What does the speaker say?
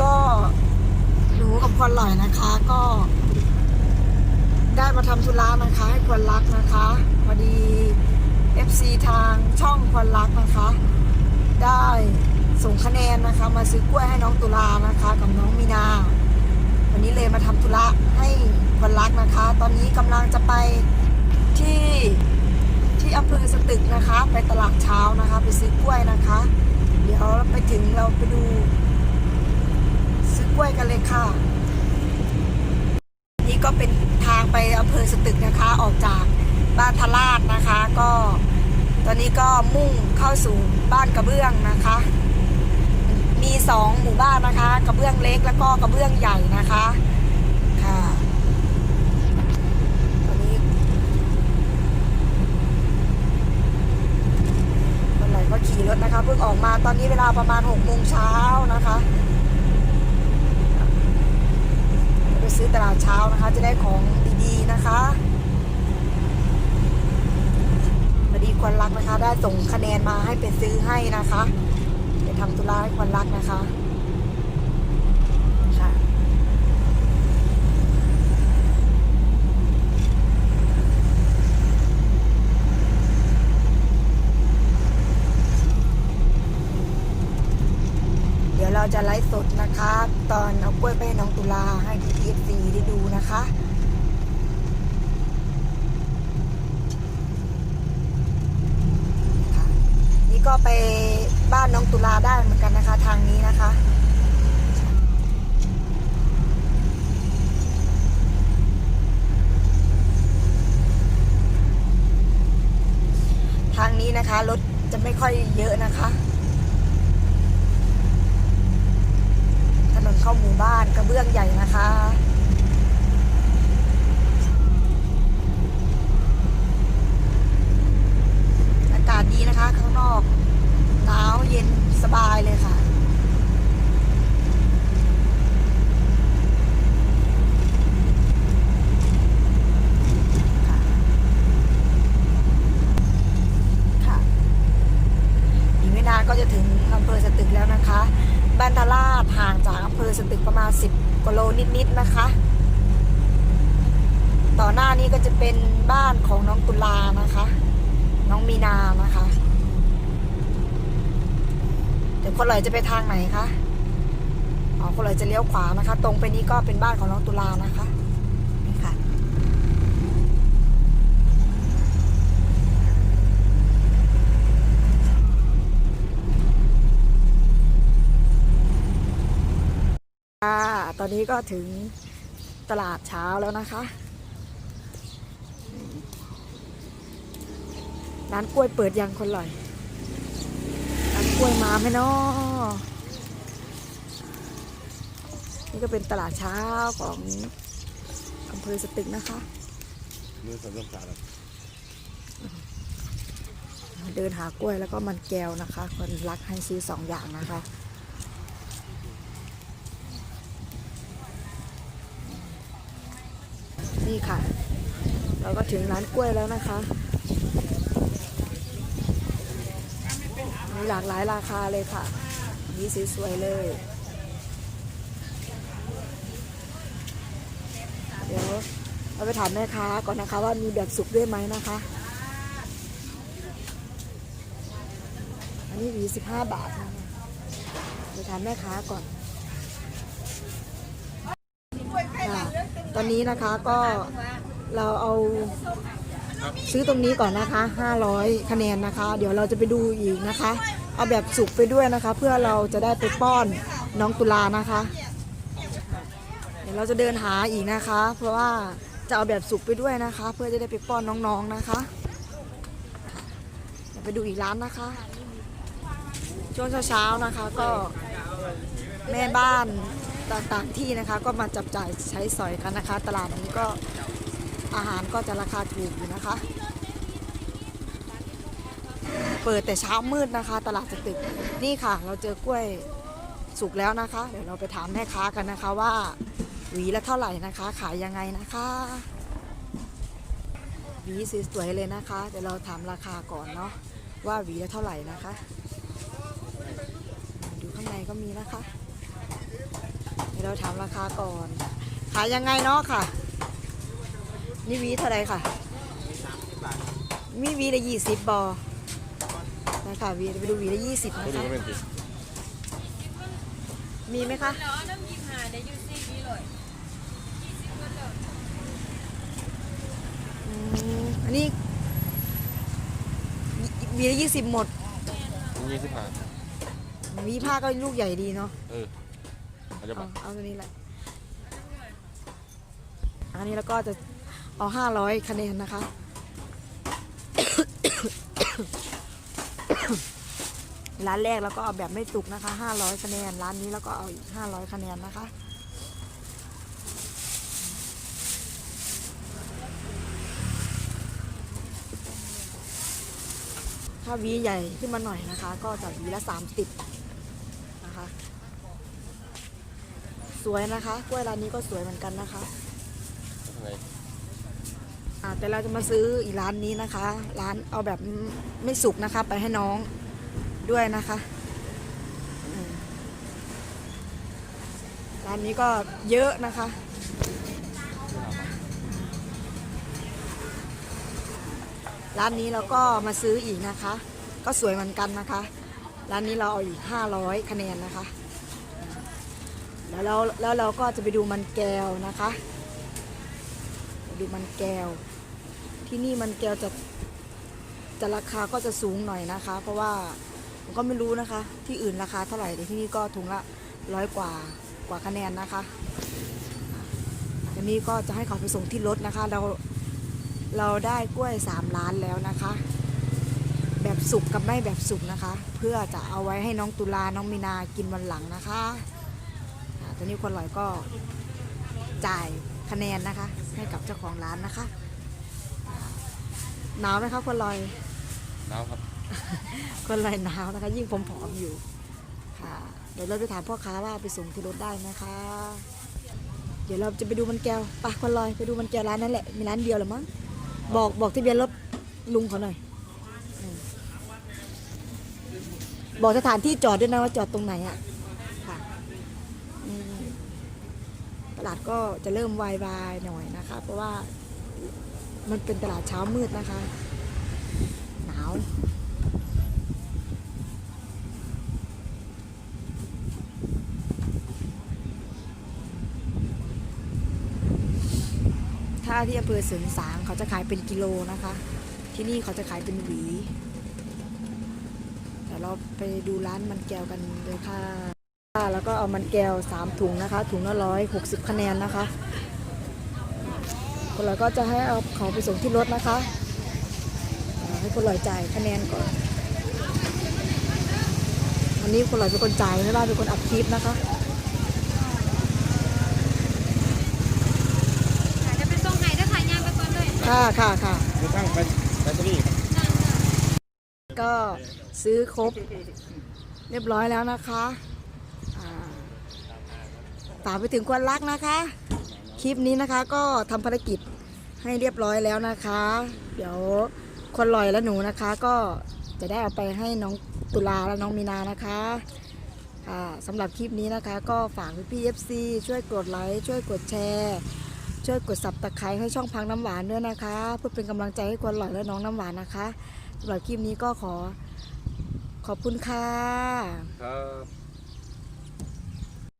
ก็หนูกับคนหลอยนะคะ ก็ ได้มาทำธุระนะคะ ให้คนรักนะคะพอดี FC ทางช่องคนรักนะคะ ได้ส่งคะแนนนะคะ มาซื้อกล้วยให้น้องตุลานะคะ กับน้องมีนา วันนี้เลยมาทำธุระให้คนรักนะคะ ตอนนี้กำลังจะไปที่ที่อำเภอสตึกนะคะ ไปตลาดเช้านะคะ ไปซื้อกล้วยนะคะ เดี๋ยวไปถึงเราไปดู ซื้อกล้วยกันเลยค่ะ นี่ก็เป็นทางไปอำเภอสตึกนะคะ ออกจากบ้านทลาดนะคะ ก็ ตอนนี้ก็มุ่งเข้าสู่บ้านกระเบื้องนะคะ มีสองหมู่บ้านนะคะ กระเบื้องเล็กแล้วก็กระเบื้องใหญ่นะคะค่ะตอนนี้คนไหนก็ขี่รถนะคะเพิ่งออกมาตอนนี้เวลาประมาณหกโมงเช้านะคะไป ซื้อตลาดเช้านะคะ จะได้ของดีๆนะคะพอดีควันรักนะคะ ได้ส่งคะแนนมาให้ไปซื้อให้นะคะไปทำธุระให้ควันรักนะคะ เราจะไลฟ์สดนะคะ ตอนเอากล้วยไปน้องตุลาให้พี่พีเอฟซีได้ดูนะคะนี่ก็ไปบ้านน้องตุลาได้เหมือนกันนะคะ ทางนี้นะคะทางนี้นะคะรถจะไม่ค่อยเยอะนะคะ ถนน เข้าหมู่บ้านกระเบื้องใหญ่นะคะอากาศดีนะคะ ข้างนอกหนาวเย็นสบายเลยค่ะค่ะค่ะอีกไม่นานก็จะถึงอำเภอสตึกแล้วนะคะ บ้านทาราดห่างจากอำเภอสตึกประมาณ 10กิโล นิดๆนะคะ ต่อหน้านี้ก็จะเป็นบ้านของน้องตุลานะคะ น้องมีนานะคะเดี๋ยวคนลอยจะไปทางไหนคะอ๋อคนลอยจะเลี้ยวขวานะคะ ตรงไปนี้ก็เป็นบ้านของน้องตุลานะคะนี่ค่ะ ค่ะ ตอนนี้ก็ถึงตลาดเช้าแล้วนะคะ ร้านกล้วยเปิดยังคนลอยร้านกล้วยมาไหมเนาะนี่ก็เป็นตลาดเช้าของอำเภอสตึกนะคะ มือสำหรับสารเดินหากล้วยแล้วก็มันแก้วนะคะ คนรักให้ซื้อสองอย่างนะคะ นี่ค่ะ เราก็ถึงร้านกล้วยแล้วนะคะมีหลากหลายราคาเลยค่ะนี่สวยๆเลย เดี๋ยวเราไปถามแม่ค้าก่อนนะคะว่ามีแบบสุกด้วยไหมนะคะ อันนี้หวีสิบห้าบาทนะถามแม่ค้าก่อนค่ะต อนนี้นะคะก็เราเอาซื้อตรงนี้ก่อนนะคะ 500 คะแนนนะคะ เดี๋ยวเราจะไปดูอีกนะคะ เอาแบบสุกไปด้วยนะคะ เพื่อเราจะได้ไปป้อนน้องตุลานะคะ เดี๋ยวเราจะเดินหาอีกนะคะ เพราะว่าจะเอาแบบสุกไปด้วยนะคะ เพื่อจะได้ไปป้อนน้องๆนะคะเดี๋ยวไปดูอีกร้านนะคะ ช่วงเช้าๆนะคะก็แม่บ้าน ต่างๆที่นะคะก็มาจับจ่ายใช้สอยกันนะคะ ตลาดนี้ก็อาหารก็จะราคาถูกอยู่นะคะ เปิดแต่เช้ามืดนะคะ ตลาดสตึกนี่ค่ะ เราเจอกล้วยสุกแล้วนะคะ เดี๋ยวเราไปถามแม่ค้ากันนะคะว่าหวีละเท่าไหร่นะคะ ขายยังไงนะคะหวีสวยๆเลยนะคะเดี๋ยวเราถามราคาก่อนเนาะว่าหวีละเท่าไหร่นะคะ ดูข้างในก็มีนะคะ เดี๋ยวเราถามราคาก่อน ขายยังไงเนาะค่ะ นี่หวีเท่าไหรค่ะ มีหวีละยี่สิบบอนะคะหวีไปดูหวีละยี่สิบตัวนะนี้คะก็เป็นสิมีไหมคะแล้วน้ำยิมหาได้ยูซี่นี้เลยยี่สิบก็เลยอืมอันนี้หวีละยี่สิบหมดยี่สิบห้าหวีผ้าก็ลูกใหญ่ดีเนาะเอออา จจะเอาบาทเอาตัวนี้แหละอันนี้แล้วก็จะเอาห้าร้อยคะแนนนะคะ ร้านแรกแล้วก็เอาแบบไม่สุกนะคะห้าร้อยคะแนน ร้านนี้แล้วก็เอาอีกห้าร้อยคะแนนนะคะถ้าหวีใหญ่ขึ้นมาหน่อยนะคะ ก็จะหวีละสามสิบนะคะ ส วยนะคะ กล้วยร้านนี้ก็สวยเหมือนกันนะคะทำไงอ่าแต่เราจะมาซื้ออีกร้านนี้นะคะ ร้านเอาแบบไม่สุกนะคะ ไปให้น้องด้วยนะคะอืมร้านนี้ก็เยอะนะคะร้านนี้เราก็มาซื้ออีกนะคะ ก็สวยเหมือนกันนะคะ ร้านนี้เราเอาอีก 500 คะแนนนะคะ แล้วเราแล้วเราก็จะไปดูมันแก้วนะคะ ดูมันแก้ว ที่นี่มันแก้วจะจะราคาก็จะสูงหน่อยนะคะ เพราะว่าผมก็ไม่รู้นะคะ ที่อื่นราคาเท่าไหร่แต่ที่นี่ก็ถุงละร้อยกว่ากว่าคะแนนนะคะอันนี้ก็จะให้เขาไปส่งที่รถนะคะ เราเราได้กล้วยสามล้านแล้วนะคะ แบบสุกกับไม่แบบสุกนะคะ เพื่อจะเอาไว้ให้น้องตุลาน้องมีนากินวันหลังนะคะ ตอนนี้คนลอยก็จ่ายคะแนนนะคะ ให้กับเจ้าของร้านนะคะอ่าหนาวไหมคะคนลอย หนาวครับ คนลอยหนาวนะคะ ยิ่งผมผอมอยู่ค่ะ เดี๋ยวเราไปถามพ่อค้าว่าไปส่งที่รถได้ไหมคะ เดี๋ยวเราจะไปดูมันแก้วไปะคนลอยไปดูมันแก้วร้านนั้นแหละ มีร้านเดียวเหรือมั้ง บอกบอกทะเบียนรถลุงเขาหน่อยอืมบอกสถานที่จอดด้วยนะว่าจอดตรงไหนอะค่ะ อืม ตลาดก็จะเริ่มวายวายหน่อยนะคะ เพราะว่ามันเป็นตลาดเช้ามืดนะคะ หนาวถ้าที่อำเภอเสริงสางเขาจะขายเป็นกิโลนะคะ ที่นี่เขาจะขายเป็นหวีเดี๋ยวเราไปดูร้านมันแก้วกันเลยค่ะ แล้วก็เอามันแก้วสามถุงนะคะ ถุงละร้อยหกสิบคะแนนนะคะคนลอยก็จะให้เอาเขาไปส่งที่รถนะคะอ่าให้คนลอยจ่ายคะแนนก่อนวันนี้คนลอยเป็นคนจ่ายไม่ได้เป็นคนอัดคลิปนะคะจะไปส่งไหนถ้าขายยางไปก่อนเลยค่ะค่ะค่ะดูตั้งไปไปตัวนี้ก็ซื้อครบเรียบร้อยแล้วนะคะอ่า ฝากไปถึงคนรักนะคะ คลิปนี้นะคะก็ทำภารกิจให้เรียบร้อยแล้วนะคะ เดี๋ยวคนลอยและหนูนะคะ ก็จะได้เอาไปให้น้องตุลาและน้องมีนานะคะสำหรับคลิปนี้นะคะ ก็ฝากพี่เอฟซีช่วยกดไลค์ช่วยกดแชร์ช่วยกดสับตะไคร้ให้ช่องพังน้ำหวานด้วยนะคะ เพื่อเป็นกำลังใจให้คนหล่อยและน้องน้ำหวานนะคะสำหรับคลิปนี้ก็ขอขอบคุณค่ะครับ